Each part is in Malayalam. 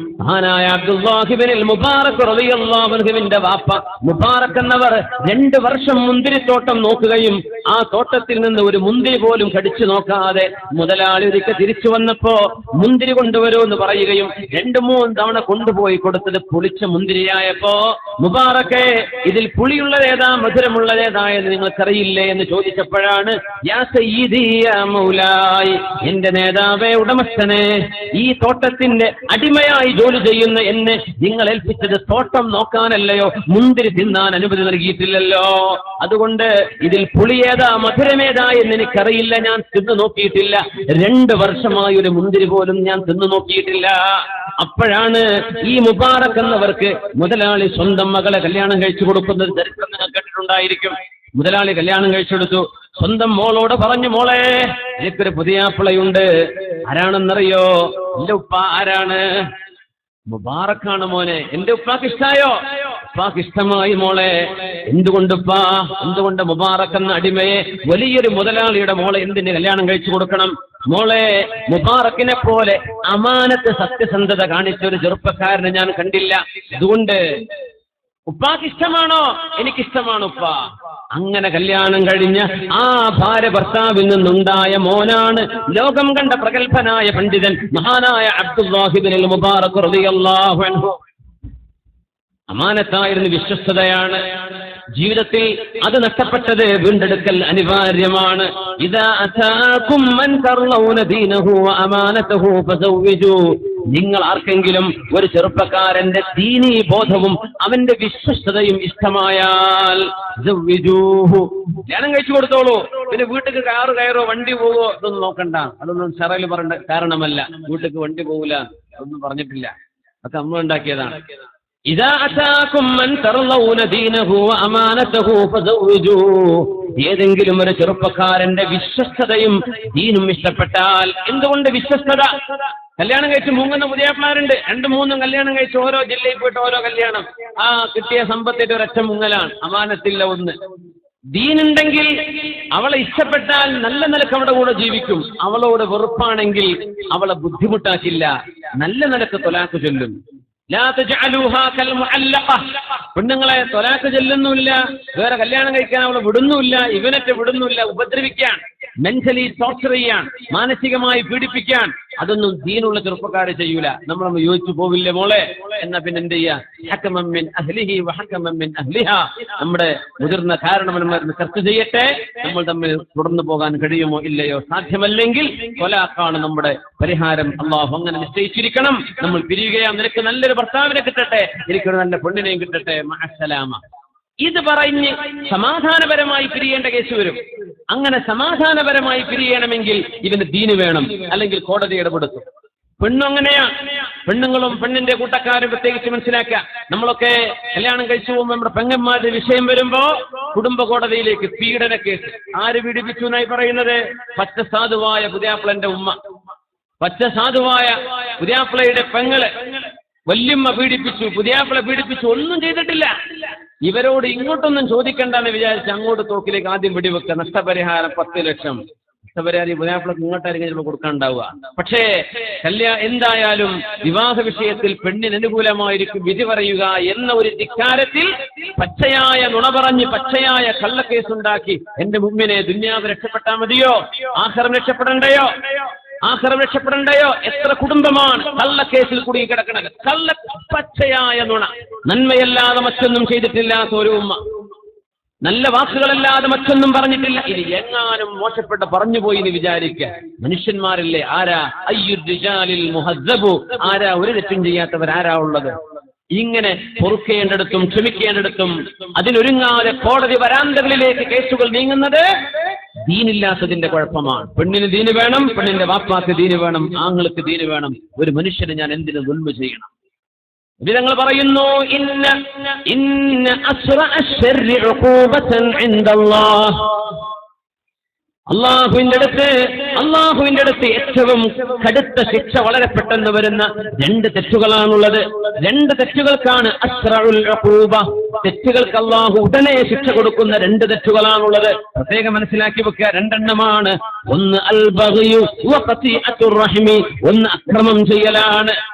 മഹാനായ അബ്ദുല്ലാഹിബിനിൽ മുബാറക് വാപ്പ. മുബാറക് എന്നവർ രണ്ട് വർഷം മുന്തിരിത്തോട്ടം നോക്കുകയും ആ തോട്ടത്തിൽ നിന്ന് ഒരു മുന്തിരി പോലും കടിച്ചു നോക്കാതെ മുതലാളി ഒരിക്കൽ തിരിച്ചു വന്നപ്പോ മുന്തിരി കൊണ്ടുവരൂ എന്ന് പറയുകയും രണ്ടു മൂന്ന് തവണ കൊണ്ടുപോയി കൊടുത്തത് പുളിച്ച മുന്തിരിയായപ്പോ മുബാറക്കെ ഇതിൽ പുളിയുള്ളതേതാ മധുരമുള്ളതേതാ എന്ന് നിങ്ങൾക്കറിയില്ലേ? എന്ന് ചോദിച്ചപ്പോഴാണ് മൗലായി എന്റെ നേതാവേ ഉടമസ്ഥനെ ഈ തോട്ടത്തിന്റെ അടിമയായി ജോലി ചെയ്യുന്ന എന്നെ നിങ്ങൾ ഏൽപ്പിച്ചത് തോട്ടം നോക്കാനല്ലയോ മുന്തിരി തിന്നാൻ അനുമതി നൽകിയിട്ടില്ലല്ലോ. അതുകൊണ്ട് ഇതിൽ പുളിയേതാ മധുരമേതാ എന്ന് എനിക്കറിയില്ല ഞാൻ തിന്നു നോക്കിയിട്ടില്ല. രണ്ട് വർഷമായി ഒരു മുന്തിരി പോലും ഞാൻ തിന്നു നോക്കിയിട്ടില്ല. അപ്പോഴാണ് ഈ മുബാറക് എന്നവർക്ക് മുതലാളി സ്വന്തം മകളെ കല്യാണം കഴിച്ചു കൊടുക്കുന്നത് ചരിത്രം നിങ്ങൾ കേട്ടിട്ടുണ്ടായിരിക്കും. മുതലാളി കല്യാണം കഴിച്ചെടുത്തു സ്വന്തം മോളോട് പറഞ്ഞു മോളെ എനിക്കൊരു പുതിയാപ്പിളയുണ്ട്. ആരാണെന്നറിയോ? എന്റെ ഉപ്പ ആരാണ്? മുബാറക്കാണ് മോനെ. എന്റെ ഉപ്പാക്ക് ഇഷ്ടായോ? ഉപ്പാക്ക് ഇഷ്ടമായി മോളെ. എന്തുകൊണ്ടുപ്പാ എന്തുകൊണ്ട് മുബാറക്ക് എന്ന അടിമയെ വലിയൊരു മുതലാളിയുടെ മോളെ എന്തിന് കല്യാണം കഴിച്ചു കൊടുക്കണം? മോളെ മുബാറക്കിനെ പോലെ അമാനത്ത് സത്യസന്ധത കാണിച്ച ഒരു ചെറുപ്പക്കാരനെ ഞാൻ കണ്ടില്ല. അതുകൊണ്ട് ഉപ്പാക്ക് ഇഷ്ടമാണോ? എനിക്കിഷ്ടമാണ് ഉപ്പ. അങ്ങനെ കല്യാണം കഴിഞ്ഞ ആ ഭാര്യ ഭർത്താവിൽ നിന്നുണ്ടായ മോനാണ് ലോകം കണ്ട പ്രഗത്ഭനായ പണ്ഡിതൻ മഹാനായ അബ്ദുല്ലാഹിബിനിൽ മുബാറക് അമാനത്തായിരുന്നു വിശ്വസ്തതയാണ് ജീവിതത്തിൽ അത് നഷ്ടപ്പെട്ടത് വീണ്ടെടുക്കൽ അനിവാര്യമാണ്. നിങ്ങൾ ആർക്കെങ്കിലും ഒരു ചെറുപ്പക്കാരന്റെ ദീനീ ബോധവും അവന്റെ വിശ്വസ്തതയും ഇഷ്ടമായാൽ. കല്യാണം കഴിച്ചു കൊടുത്തോളൂ. പിന്നെ വീട്ടിൽ കാറ് കയറോ വണ്ടി പോവോ ഇതൊന്നും നോക്കണ്ട. അതൊന്നും ഷറയിൽ പറയേണ്ട കാരണമല്ല. വീട്ടിൽ വണ്ടി പോകില്ല അതൊന്നും പറഞ്ഞിട്ടില്ല. അതൊക്കെ അമ്മ ഉണ്ടാക്കിയതാണ്. ഏതെങ്കിലും ഒരു ചെറുപ്പക്കാരന്റെ വിശ്വസ്തതയും ദീനും ഇഷ്ടപ്പെട്ടാൽ എന്തുകൊണ്ട് വിശ്വസ്തത? കല്യാണം കഴിച്ച് മൂങ്ങുന്ന പുതിയപ്പിള്ളാരുണ്ട് രണ്ടും മൂന്നും കല്യാണം കഴിച്ച് ഓരോ ജില്ലയിൽ പോയിട്ട് ഓരോ കല്യാണം. ആ കിട്ടിയ സമ്പത്തിന്റെ ഒരൊറ്റ മുങ്ങലാണ്. അമാനത്തില്ല ഒന്ന്. ദീനുണ്ടെങ്കിൽ അവളെ ഇഷ്ടപ്പെട്ടാൽ നല്ല നിലയ്ക്ക് അവളുടെ കൂടെ ജീവിക്കും. അവളോട് വെറുപ്പാണെങ്കിൽ അവളെ ബുദ്ധിമുട്ടാക്കില്ല. നല്ല നിലയ്ക്ക് തൊലാക്ക് ചൊല്ലും. പെണ്ണുങ്ങളെ തൊലാക്ക് ചെല്ലുന്നുമില്ല വേറെ കല്യാണം കഴിക്കാൻ അവളെ വിടുന്നുമില്ല ഇവനറ്റ് വിടുന്നുമില്ല ഉപദ്രവിക്കാൻ മെന്റലി ടോർച്ചർ ചെയ്യാൻ മാനസികമായി പീഡിപ്പിക്കാൻ അതൊന്നും ദീനുള്ള ചെറുപ്പക്കാര് ചെയ്യൂല. നമ്മളൊന്ന് യോജിച്ചു പോവില്ലേ മോളെ? എന്നാ പിന്നെ എന്ത് ചെയ്യാ? നമ്മുടെ മുതിർന്ന കാരണവന്മാർ ചർച്ച ചെയ്യട്ടെ. നമ്മൾ തമ്മിൽ തുടർന്നു പോകാൻ കഴിയുമോ ഇല്ലയോ സാധ്യമല്ലെങ്കിൽ കൊലാക്കാണ് നമ്മുടെ പരിഹാരം. അള്ളാഹു അങ്ങനെ നിശ്ചയിച്ചിരിക്കണം. നമ്മൾ പിരിയുകയാ. നിനക്ക് നല്ലൊരു ഭർത്താവിനെ കിട്ടട്ടെ. എനിക്കൊരു നല്ല പെണ്ണിനെയും കിട്ടട്ടെ. മഹസലാമ ഇത് പറഞ്ഞ് സമാധാനപരമായി പിരിയേണ്ട കേസ് വരും. അങ്ങനെ സമാധാനപരമായി പിരിയണമെങ്കിൽ ഇവന് ദീന് വേണം അല്ലെങ്കിൽ കോടതി ഇടപെടുത്തും. പെണ്ണും അങ്ങനെയാ. പെണ്ണുങ്ങളും പെണ്ണിന്റെ കൂട്ടക്കാരും പ്രത്യേകിച്ച് മനസ്സിലാക്കുക. നമ്മളൊക്കെ കല്യാണം കഴിച്ചു പോകുമ്പോൾ നമ്മുടെ പെങ്ങന്മാരുടെ വിഷയം വരുമ്പോ കുടുംബ കോടതിയിലേക്ക് പീഡന കേസ്. ആര് പീഡിപ്പിച്ചു എന്നായി പറയുന്നത്? പച്ച സാധുവായ പുതിയാപ്പിളന്റെ ഉമ്മ. പച്ച സാധുവായ പുതിയാപ്പിളയുടെ പെങ്ങൾ. വല്യമ്മ പീഡിപ്പിച്ചു പുതിയാപ്പിള പീഡിപ്പിച്ചു ഒന്നും ചെയ്തിട്ടില്ല. ഇവരോട് ഇങ്ങോട്ടൊന്നും ചോദിക്കണ്ടെന്ന് വിചാരിച്ച് അങ്ങോട്ട് തോക്കിലേക്ക് ആദ്യം വെടിവെക്കുക. നഷ്ടപരിഹാരം പത്ത് ലക്ഷം. നഷ്ടപരിഹാരം ഈ പുതിയാപ്പിളക്ക് ഇങ്ങോട്ടായിരിക്കും ചിലപ്പോൾ കൊടുക്കാനുണ്ടാവുക പക്ഷേ കല്യാ എന്തായാലും വിവാഹ വിഷയത്തിൽ പെണ്ണിന് അനുകൂലമായിരിക്കും വിധി പറയുക എന്ന ഒരു ധിക്കാരത്തിൽ പച്ചയായ നുണ പറഞ്ഞ് പച്ചയായ കള്ളക്കേസ് ഉണ്ടാക്കി എന്റെ മുമ്പിനെ ദുന്യാവ് രക്ഷപ്പെട്ടാൽ മതിയോ? ആഹാരം രക്ഷപ്പെടണ്ടയോ? ആഹാരം രക്ഷപ്പെടണ്ടയോ? എത്ര കുടുംബമാണ് കള്ളക്കേസിൽ കുടുങ്ങി കിടക്കണത്. കള്ള പച്ചയായ നുണ. നന്മയല്ലാതെ മറ്റൊന്നും ചെയ്തിട്ടില്ലാത്ത ഒരു ഉമ്മ. നല്ല വാക്കുകളല്ലാതെ മറ്റൊന്നും പറഞ്ഞിട്ടില്ല. ഇനി എങ്ങാനും മോശപ്പെട്ട പറഞ്ഞു പോയി എന്ന് വിചാരിക്കുക. മനുഷ്യന്മാരില്ലേ? ആരാ? അയ്യുർ റിജാലിൽ മുഹദ്ദബു. ആരാ? ഒരു തെറ്റും ചെയ്യാത്തവർ ആരാ ഉള്ളത്? ഇങ്ങനെ പൊറുക്കേണ്ടിടത്തും ക്ഷമിക്കേണ്ടിടത്തും അതിനൊരുങ്ങാതെ കോടതി വരാന്തകളിലേക്ക് കേസുകൾ നീങ്ങുന്നത് ദീനില്ലാത്തതിന്റെ കുഴപ്പമാണ്. പെണ്ണിന് ദീന് വേണം പെണ്ണിന്റെ വാപ്പാക്ക് ദീന് വേണം ആങ്ങൾക്ക് ദീന് വേണം. ഒരു മനുഷ്യന് ഞാൻ എന്തിനു ദുൽമ ചെയ്യണം? വിധങ്ങൾ പറയുന്നു ഇന്ന ഇന്ന അള്ളാഹുവിന്റെ അടുത്ത് അള്ളാഹുവിന്റെ അടുത്ത് ഏറ്റവും കടുത്ത ശിക്ഷ വളരെ പെട്ടെന്ന് വരുന്ന രണ്ട് തെറ്റുകളാണുള്ളത്. രണ്ട് തെറ്റുകൾക്കാണ് ഉഖൂബ. തെറ്റുകൾക്ക് അള്ളാഹു ഉടനെ ശിക്ഷ കൊടുക്കുന്ന രണ്ട് തെറ്റുകളാണുള്ളത്. പ്രത്യേകം മനസ്സിലാക്കി വെക്കുക. രണ്ടെണ്ണമാണ്. ഒന്ന് അൽ ബഗ്യു വ ഖതീഅത്തുർ റഹ്മി ഒന്ന് അക്രമം ചെയ്യലാണ്.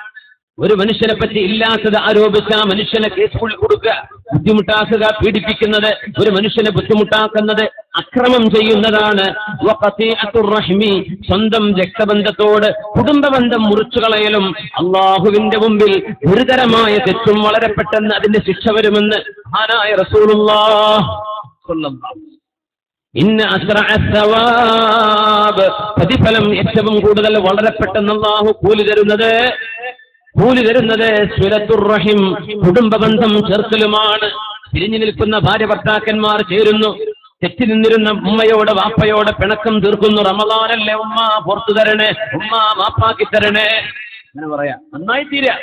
ഒരു മനുഷ്യനെ പറ്റി ഇല്ലാത്തത് ആരോപിച്ച മനുഷ്യനെ കേസുകളിൽ കൊടുക്കുക ബുദ്ധിമുട്ടാക്കുക പീഡിപ്പിക്കുന്നത് ഒരു മനുഷ്യനെ ബുദ്ധിമുട്ടാക്കുന്നത് അക്രമം ചെയ്യുന്നതാണ്. സ്വന്തം രക്തബന്ധത്തോട് കുടുംബബന്ധം മുറിച്ചു കളയലും അള്ളാഹുവിന്റെ മുമ്പിൽ ഗുരുതരമായ തെറ്റും വളരെ പെട്ടെന്ന് അതിന്റെ ശിക്ഷ വരുമെന്ന് അസ്റഅ സവാബ് പ്രതിഫലം ഏറ്റവും കൂടുതൽ വളരെ പെട്ടെന്ന് അള്ളാഹു കൂലി തരുന്നത് കൂലി തരുന്നത് സുരത്തുർ റഹിം. കുടുംബ ബന്ധം ചേർക്കലുമാണ് തിരിഞ്ഞു നിൽക്കുന്ന ഭാര്യ ഭർത്താക്കന്മാർ ചേരുന്നു. തെറ്റി നിന്നിരുന്ന ഉമ്മയോട് വാപ്പയോട് പിണക്കം തീർക്കുന്നു. റമദാനല്ലേ ഉമ്മ പുറത്തു തരണേ ഉമ്മ വാപ്പാക്കി തരണേ. അങ്ങനെ പറയാ. നന്നായി തീരാ.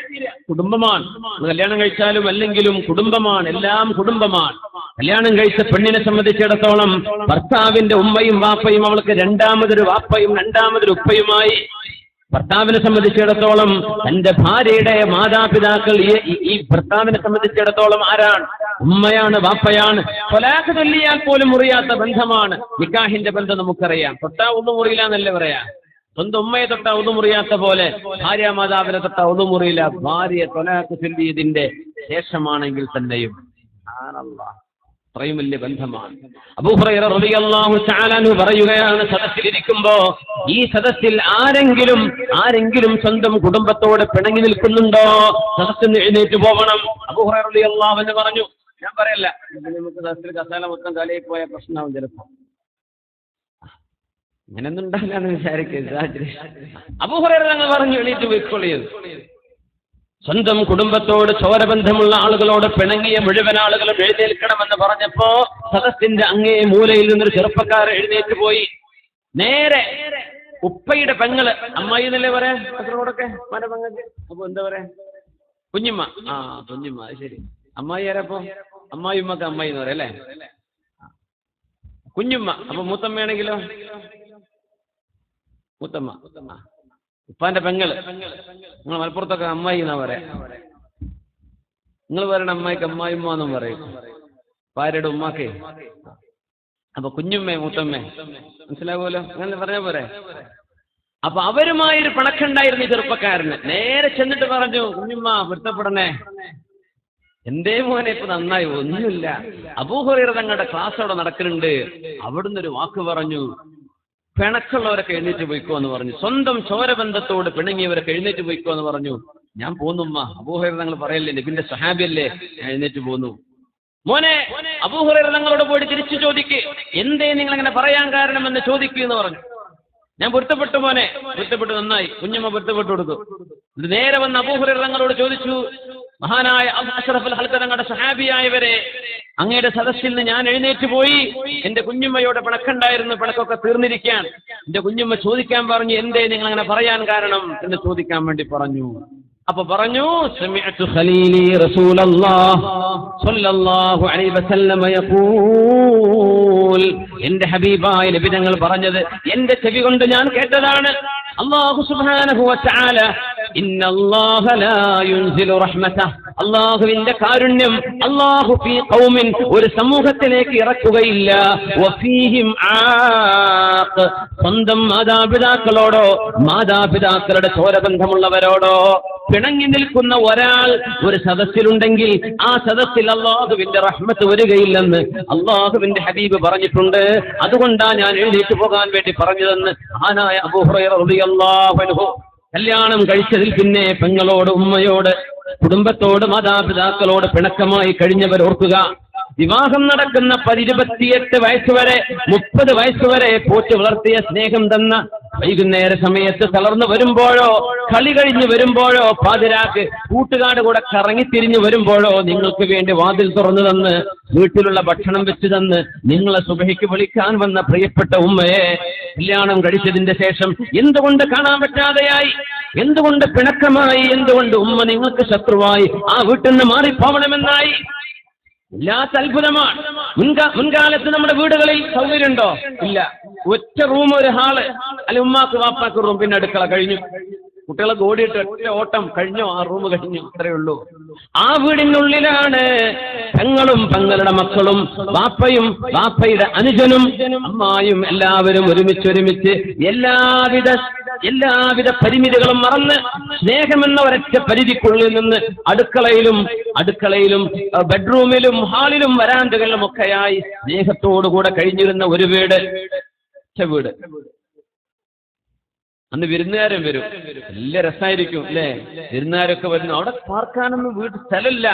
കുടുംബമാണ്. കല്യാണം കഴിച്ചാലും അല്ലെങ്കിലും കുടുംബമാണ്. എല്ലാം കുടുംബമാണ്. കല്യാണം കഴിച്ച പെണ്ണിനെ സംബന്ധിച്ചിടത്തോളം ഭർത്താവിന്റെ ഉമ്മയും വാപ്പയും അവൾക്ക് രണ്ടാമതൊരു വാപ്പയും രണ്ടാമതൊരു ഉപ്പയുമായി ഭർത്താവിനെ സംബന്ധിച്ചിടത്തോളം തന്റെ ഭാര്യയുടെ മാതാപിതാക്കൾ ഈ- ഭർത്താവിനെ സംബന്ധിച്ചിടത്തോളം ആരാണ്? ഉമ്മയാണ് വാപ്പയാണ്. കൊലാക്ക് ചൊല്ലിയാൽ പോലും മുറിയാത്ത ബന്ധമാണ് നിക്കാഹിന്റെ ബന്ധം നമുക്കറിയാം. തൊട്ടാ ഒന്നും മുറിയില്ല എന്നല്ലേ പറയാ? സ്വന്തം ഉമ്മയെ തൊട്ടാ മുറിയാത്ത പോലെ ഭാര്യ മാതാവിനെ തൊട്ടാ മുറിയില്ല ഭാര്യയെ തൊലാക്ക് ചൊല്ലിയതിന്റെ ശേഷമാണെങ്കിൽ തന്നെയും. ആണല്ലാ അത്രയും വലിയ ബന്ധമാണ്. അൻഹു പറയുകയാണ് സദസ്സിലിരിക്കുമ്പോ ഈ സദസ്സിൽ ആരെങ്കിലും ആരെങ്കിലും സ്വന്തം കുടുംബത്തോട് പിണങ്ങി നിൽക്കുന്നുണ്ടോ? സദസ്സിൽ എഴുന്നേറ്റ് പോകണം റളിയല്ലാഹു അൻഹു പറഞ്ഞു ഞാൻ പറയല്ല നമുക്ക് സദസ്സിൽ കസാല മൊത്തം തലയിൽ പോയ പ്രശ്നമാവും ചിലപ്പോ. അങ്ങനെയൊന്നും ഉണ്ടാവില്ലെന്ന് വിചാരിക്കരുത്. അബൂഹുറൈറ ഞങ്ങൾ പറഞ്ഞു എണീറ്റ് പോയിക്കൊള്ളിയത് സ്വന്തം കുടുംബത്തോട് ചോരബന്ധമുള്ള ആളുകളോട് പിണങ്ങിയ മുഴുവൻ ആളുകളും എഴുന്നേൽക്കണമെന്ന് പറഞ്ഞപ്പോ സദസ്സിന്റെ അങ്ങേ മൂലയിൽ നിന്നൊരു ചെറുപ്പക്കാരൻ എഴുന്നേറ്റ് പോയി. നേരെ ഉപ്പയുടെ പെങ്ങൾ അമ്മായി എന്നല്ലേ പറയാ? അപ്പൊ എന്താ പറയാ? കുഞ്ഞിമ്മ. ആ കുഞ്ഞിമ്മ ശരി. അമ്മായി ആരപ്പോ? അമ്മായി ഉമ്മക്ക് അമ്മായി എന്ന് പറയാം കുഞ്ഞുമ്മ. അപ്പൊ മൂത്തമ്മയാണെങ്കിലോ? മൂത്തമ്മ. ആ. ഉപ്പാന്റെ പെങ്ങൾ. നിങ്ങൾ മലപ്പുറത്തൊക്കെ അമ്മായി എന്നാ പറയാ. നിങ്ങൾ പറയണ അമ്മായിക്ക് അമ്മായിമ്മ എന്നും പറയും. ഭാര്യയുടെ ഉമ്മാക്കെ. അപ്പൊ കുഞ്ഞുമ്മേ മൂത്തമ്മേ മനസ്സിലാവുമല്ലോ? അങ്ങനെ പറഞ്ഞ പോരെ? അപ്പൊ അവരുമായൊരു പിണക്കുണ്ടായിരുന്നു ഈ ചെറുപ്പക്കാരന്. നേരെ ചെന്നിട്ട് പറഞ്ഞു കുഞ്ഞുമ്മ പൊരുത്തപ്പെടണേ. എന്റെ മോനെ ഇപ്പൊ നന്നായി ഒന്നുമില്ല. അബൂഹുറൈറ തങ്ങളുടെ ക്ലാസ് അവിടെ നടക്കുന്നുണ്ട്. അവിടുന്ന് ഒരു വാക്ക് പറഞ്ഞു. പിണക്കുള്ളവരൊക്കെ എഴുന്നേറ്റ് പോയിക്കോ എന്ന് പറഞ്ഞു. സ്വന്തം ചോരബന്ധത്തോട് പിണങ്ങിയവരൊക്കെ എഴുന്നേറ്റ് പോയിക്കോ എന്ന് പറഞ്ഞു. ഞാൻ പോന്നുമ്മ അബൂഹുറൈറ തങ്ങൾ പറയല്ലേ നബിന്റെ സഹാബിയല്ലേ ഞാൻ എഴുന്നേറ്റ് പോന്നു. മോനെ അബൂഹുറൈറ തങ്ങളോട് പോയിട്ട് തിരിച്ചു ചോദിക്ക്. എന്തേ നിങ്ങൾ അങ്ങനെ പറയാൻ കാരണം എന്ന് ചോദിക്കൂ എന്ന് പറഞ്ഞു. ഞാൻ പൊരുത്തപ്പെട്ടു മോനെ. പൊരുത്തപ്പെട്ടു നന്നായി. കുഞ്ഞമ്മ പൊരുത്തപ്പെട്ടു കൊടുത്തു. നേരെ വന്ന് അബൂഹുറൈറ തങ്ങളോട് ചോദിച്ചു മഹാനായ അഷ്റഫുൽ ഹൽക്ക തങ്ങളുടെ സഹാബിയായവരെ അങ്ങയുടെ സദസ്സിൽ നിന്ന് ഞാൻ എഴുന്നേറ്റ് പോയി. എന്റെ കുഞ്ഞുമ്മയോട് പിണക്കുണ്ടായിരുന്നു പിണക്കൊക്കെ തീർന്നിരിക്കാൻ. എന്റെ കുഞ്ഞുമ്മ ചോദിക്കാൻ പറഞ്ഞു എന്തേ നിങ്ങൾ അങ്ങനെ പറയാൻ കാരണം എന്ന് ചോദിക്കാൻ വേണ്ടി പറഞ്ഞു. അപ്പൊ പറഞ്ഞു എന്റെ ഹബീബായ ലഭിതങ്ങൾ തങ്ങൾ പറഞ്ഞത് എന്റെ ചെവി കൊണ്ട് ഞാൻ കേട്ടതാണ്. അള്ളാഹു സുബ്ഹാനഹു അല്ലാഹുവിന്റെ കാരുണ്യം അള്ളാഹു ഫീ ഖൗമിൻ ഒരു സമൂഹത്തിലേക്ക് ഇറക്കുകയില്ല. വഫീഹിം സ്വന്തം മാതാപിതാക്കളോടോ മാതാപിതാക്കളുടെ ചോരബന്ധമുള്ളവരോടോ പിണങ്ങി നിൽക്കുന്ന ഒരാൾ ഒരു സദസ്സിലുണ്ടെങ്കിൽ ആ സദസ്സിൽ അള്ളാഹുവിന്റെ റഹ്മത്ത് വരികയില്ലെന്ന് അള്ളാഹുവിന്റെ ഹബീബ് പറഞ്ഞിട്ടുണ്ട്. അതുകൊണ്ടാണ് ഞാൻ എഴുന്നേറ്റ് പോകാൻ വേണ്ടി പറഞ്ഞതെന്ന് ആനായ അബൂഹുറൈറിയാഹു കല്യാണം കഴിച്ചതിൽ പിന്നെ പെങ്ങളോട് ഉമ്മയോട് കുടുംബത്തോട് മാതാപിതാക്കളോട് പിണക്കമായി കഴിഞ്ഞവർ ഓർക്കുക വിവാഹം നടക്കുന്ന പതിരുപത്തിയെട്ട് വയസ്സുവരെ മുപ്പത് വയസ്സുവരെ പോറ്റ് വളർത്തിയ സ്നേഹം തന്ന വൈകുന്നേര സമയത്ത് തളർന്നു വരുമ്പോഴോ കളി കഴിഞ്ഞു വരുമ്പോഴോ പാതിരാക്ക് കൂട്ടുകാട് കൂടെ കറങ്ങിത്തിരിഞ്ഞു വരുമ്പോഴോ നിങ്ങൾക്ക് വേണ്ടി വാതിൽ തുറന്നു തന്ന് വീട്ടിലുള്ള ഭക്ഷണം വെച്ച് തന്ന് നിങ്ങളെ സുബഹിക്ക് വിളിക്കാൻ വന്ന പ്രിയപ്പെട്ട ഉമ്മയെ കല്യാണം കഴിച്ചതിന്റെ ശേഷം എന്തുകൊണ്ട് കാണാൻ പറ്റാതെയായി? എന്തുകൊണ്ട് പിണക്കമായി? എന്തുകൊണ്ട് ഉമ്മ നിങ്ങൾക്ക് ശത്രുവായി? ആ വീട്ടിൽ നിന്ന് മാറിപ്പോവണമെന്നായി? ഇല്ലാത്ത അത്ഭുതമാണ്. മുൻകാ മുൻകാലത്ത് നമ്മുടെ വീടുകളിൽ സൗകര്യമുണ്ടോ? ഇല്ല. ഒറ്റ റൂം ഒരു ഹാൾ. അല്ലെ ഉമ്മാക്ക് വാപ്പാക്ക് റൂം പിന്നെ അടുക്കള കഴിഞ്ഞു. കുട്ടികളെ ഓടിയിട്ട് ഒറ്റ ഓട്ടം കഴിഞ്ഞോ ആ റൂം കഴിഞ്ഞു. അത്രയേ ഉള്ളൂ. ആ വീടിനുള്ളിലാണ് തങ്ങളും തങ്ങളുടെ മക്കളും വാപ്പയും വാപ്പയുടെ അനുജനും അമ്മായും എല്ലാവരും ഒരുമിച്ച് ഒരുമിച്ച് എല്ലാവിധ എല്ലാവിധ പരിമിതികളും മറന്ന് സ്നേഹമെന്ന ഒരൊറ്റ പരിധിക്കുള്ളിൽ നിന്ന് അടുക്കളയിലും അടുക്കളയിലും ബെഡ്റൂമിലും ഹാളിലും വരാന്തകളിലും ഒക്കെയായി സ്നേഹത്തോടുകൂടെ കഴിഞ്ഞിരുന്ന ഒരു വീട് വീട്. അന്ന് വിരുന്നുകാരൻ വരും. നല്ല രസമായിരിക്കും അല്ലേ? വിരുന്നുകാരൊക്കെ വരുന്നു. അവിടെ പാർക്കാനൊന്നും വീട്ടിൽ സ്ഥലമില്ല.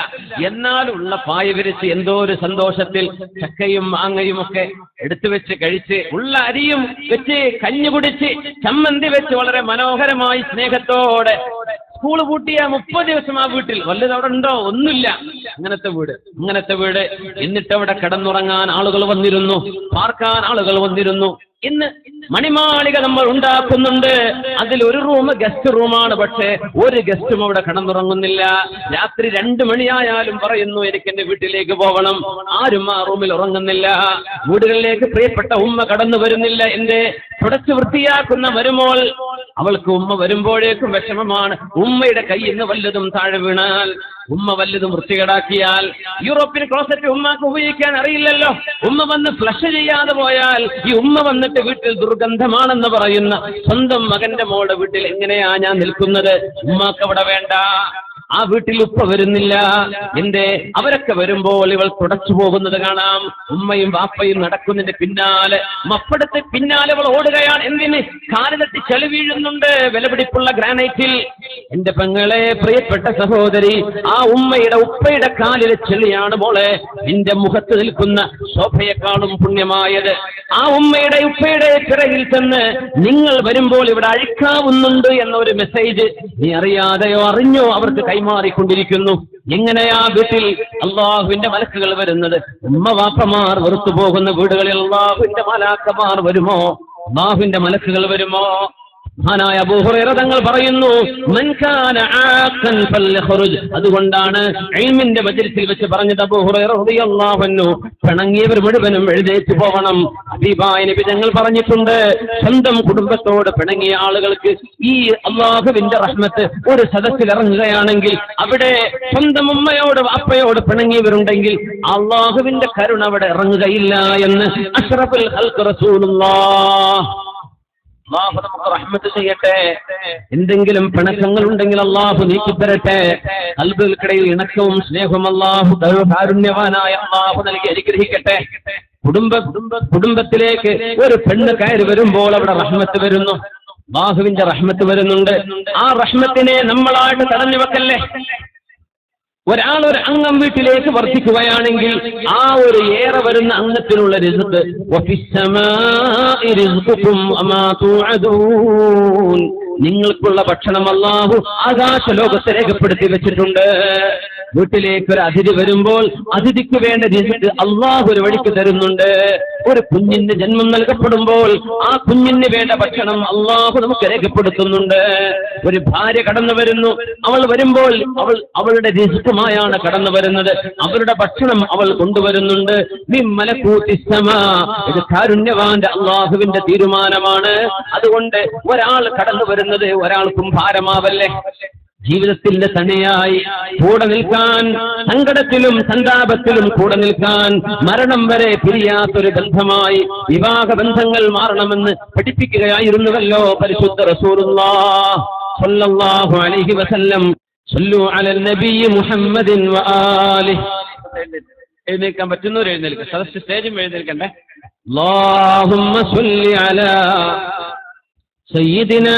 എന്നാലുള്ള പായ വിരിച്ച് എന്തോ ഒരു സന്തോഷത്തിൽ ചക്കയും മാങ്ങയും ഒക്കെ എടുത്തു വെച്ച് കഴിച്ച് ഉള്ള അരിയും വെച്ച് കഞ്ഞി കുടിച്ച് ചമ്മന്തി വെച്ച് വളരെ മനോഹരമായി സ്നേഹത്തോടെ സ്കൂൾ പൂട്ടിയ മുപ്പത് ദിവസം ആ വീട്ടിൽ. വല്ലത് അവിടെ ഉണ്ടോ? ഒന്നുമില്ല. അങ്ങനത്തെ വീട് അങ്ങനത്തെ വീട്. എന്നിട്ട് അവിടെ കിടന്നുറങ്ങാൻ ആളുകൾ വന്നിരുന്നു. പാർക്കാൻ ആളുകൾ വന്നിരുന്നു. ഇന്ന് മണിമാളിക നമ്മൾ ഉണ്ടാക്കുന്നുണ്ട്. അതിൽ ഒരു റൂം ഗസ്റ്റ് റൂമാണ് പക്ഷേ ഒരു ഗസ്റ്റും അവിടെ കിടന്നുറങ്ങുന്നില്ല. രാത്രി രണ്ട് മണിയായാലും പറയുന്നു എനിക്ക് എന്റെ വീട്ടിലേക്ക് പോകണം. ആരും ആ റൂമിൽ ഉറങ്ങുന്നില്ല. വീടുകളിലേക്ക് പ്രിയപ്പെട്ട ഉമ്മ കടന്നു വരുന്നില്ല. എന്റെ തുടച്ചു വൃത്തിയാക്കുന്ന മരുമോൾ അവൾക്ക് ഉമ്മ വരുമ്പോഴേക്കും വിഷമമാണ്. ഉമ്മയുടെ കൈ എന്ന് വല്ലതും താഴെ വീണാൽ ഉമ്മ വല്ലതും വൃത്തികേടാക്കിയാൽ യൂറോപ്യൻ ക്ലോസറ്റ് ഉമ്മാക്ക് ഉപയോഗിക്കാൻ അറിയില്ലല്ലോ. ഉമ്മ വന്ന് ഫ്ലഷ് ചെയ്യാതെ പോയാൽ ഈ ഉമ്മ വന്നിട്ട് വീട്ടിൽ ദുർഗന്ധമാണെന്ന് പറയുന്ന സ്വന്തം മകന്റെ മോളുടെ വീട്ടിൽ എങ്ങനെയാ ഞാൻ നിൽക്കുന്നത്? ഉമ്മാക്ക് അവിടെ വേണ്ട. ആ വീട്ടിൽ ഉപ്പ വരുന്നില്ല. എന്റെ അവരൊക്കെ വരുമ്പോൾ ഇവൾ തുടച്ചു പോകുന്നത് കാണാം. ഉമ്മയും വാപ്പയും നടക്കുന്നതിന്റെ പിന്നാലെ. മപ്പടത്തെ പിന്നാലെ അവൾ ഓടുകയാണ്. എന്തിന്? കാലിലെത്തി ചെളി വീഴുന്നുണ്ട്. വിലപിടിപ്പുള്ള ഗ്രാനൈറ്റിൽ. എന്റെ പെങ്ങളെ പ്രിയപ്പെട്ട സഹോദരി ആ ഉമ്മയുടെ ഉപ്പയുടെ കാലിലെ ചെളിയാണ് മോളെ. നിന്റെ മുഖത്ത് നിൽക്കുന്ന ശോഭയെക്കാളും പുണ്യമായത്. ആ ഉമ്മയുടെ ഉപ്പയുടെ പിറകിൽ ചെന്ന് നിങ്ങൾ വരുമ്പോൾ ഇവിടെ അഴിക്കാവുന്നുണ്ട് എന്നൊരു മെസ്സേജ് നീ അറിയാതെയോ അറിഞ്ഞോ അവർക്ക് കൈമാറിക്കൊണ്ടിരിക്കുന്നു. എങ്ങനെയാ വീട്ടിൽ അള്ളാഹുവിന്റെ മലക്കുകൾ വരുന്നത്? ഉമ്മ വാപ്പമാർ വെറുത്തു പോകുന്ന വീടുകളിൽ അള്ളാഹുവിന്റെ മലാക്കമാർ വരുമോ? അള്ളാഹുവിന്റെ മലക്കുകൾ വരുമോ? മഹാനായ അബൂഹുറൈറ തങ്ങൾ പറയുന്നു മൻ കാന ആഖൻ ഫൽയഖ്റുജ് അതുകൊണ്ടാണ് ഇൽമിന്റെ മജ്ലിസിൽ വെച്ച് പറഞ്ഞത് അബൂഹുറൈറ റളിയല്ലാഹു അൻഹു പിണങ്ങിയവർ മുഴുവനും എഴുന്നേറ്റ് പോകണം. ഹബീബായ നബി തങ്ങൾ പറഞ്ഞിട്ടുണ്ട് സ്വന്തം കുടുംബത്തോട് പിണങ്ങിയ ആളുകൾക്ക് ഈ അള്ളാഹുവിന്റെ റഹ്മത്ത് ഒരു സദസ്സിൽ ഇറങ്ങുകയാണെങ്കിൽ അവിടെ സ്വന്തം ഉമ്മയോട് അപ്പയോട് പിണങ്ങിയവരുണ്ടെങ്കിൽ അള്ളാഹുവിന്റെ കരുണ അവിടെ ഇറങ്ങുകയില്ല എന്ന് അഷ്റഫുൽ ഹൽക്ക് റസൂലുള്ളാഹ് അള്ളാഹു നമുക്ക് റഹ്മത്ത് ചെയ്യട്ടെ. എന്തെങ്കിലും പിണക്കങ്ങൾ ഉണ്ടെങ്കിൽ അള്ളാഹു നീക്കിത്തരട്ടെ അൽബുകൾക്കിടയിൽ ഇണക്കവും സ്നേഹവും അള്ളാഹു കാരുണ്യവാനായ അള്ളാഹു നൽകി അനുഗ്രഹിക്കട്ടെ. കുടുംബ കുടുംബത്തിലേക്ക് ഒരു പെണ്ണ് കയറി വരുമ്പോൾ അവിടെ റഹ്മത്ത് വരുന്നു. ബാഹുവിന്റെ റഹ്മത്ത് വരുന്നുണ്ട്. ആ റഹ്മത്തിനെ നമ്മളായിട്ട് തടഞ്ഞു വെക്കല്ലേ? ഒരാൾ ഒരു അംഗം വീട്ടിലേക്ക് വർദ്ധിക്കുകയാണെങ്കിൽ ആ ഒരു ഏറെ വരുന്ന അംഗത്തിനുള്ള രസത്ത് നിങ്ങൾക്കുള്ള ഭക്ഷണം അല്ലാഹു ആകാശ ലോകത്ത് രേഖപ്പെടുത്തി വെച്ചിട്ടുണ്ട്. വീട്ടിലേക്ക് ഒരു അതിഥി വരുമ്പോൾ അതിഥിക്ക് വേണ്ട രീതി അള്ളാഹു ഒരു വഴിക്ക് തരുന്നുണ്ട്. ഒരു കുഞ്ഞിന് ജന്മം നൽകപ്പെടുമ്പോൾ ആ കുഞ്ഞിന് വേണ്ട ഭക്ഷണം അള്ളാഹു നമുക്ക് രേഖപ്പെടുത്തുന്നുണ്ട്. ഒരു ഭാര്യ കടന്നു വരുന്നു. അവൾ വരുമ്പോൾ അവൾ അവളുടെ റിസ്ക്കുമായാണ് കടന്നു വരുന്നത്. അവരുടെ ഭക്ഷണം അവൾ കൊണ്ടുവരുന്നുണ്ട്. ഇത് കാരുണ്യവാന്റെ അള്ളാഹുവിന്റെ തീരുമാനമാണ്. അതുകൊണ്ട് ഒരാൾ കടന്നു വരുന്നത് ഒരാൾക്കും ഭാരമാവല്ലേ? ജീവിതത്തിന്റെ തണയായി കൂടെ നിൽക്കാൻ സങ്കടത്തിലും സന്താപത്തിലും കൂടെ നിൽക്കാൻ മരണം വരെ പിരിയാത്തൊരു ബന്ധമായി വിവാഹ ബന്ധങ്ങൾ മാറണമെന്ന് പഠിപ്പിക്കുകയായിരുന്നുവല്ലോ പരിശുദ്ധ റസൂറുല്ലാഹു അലഹി വസല്ലം. എഴുന്നേൽക്കാൻ പറ്റുന്നവർ എഴുന്നേൽക്കുക സദസ് സ്റ്റേജും എഴുന്നേൽക്കണ്ടേ? സയ്യിദിനാ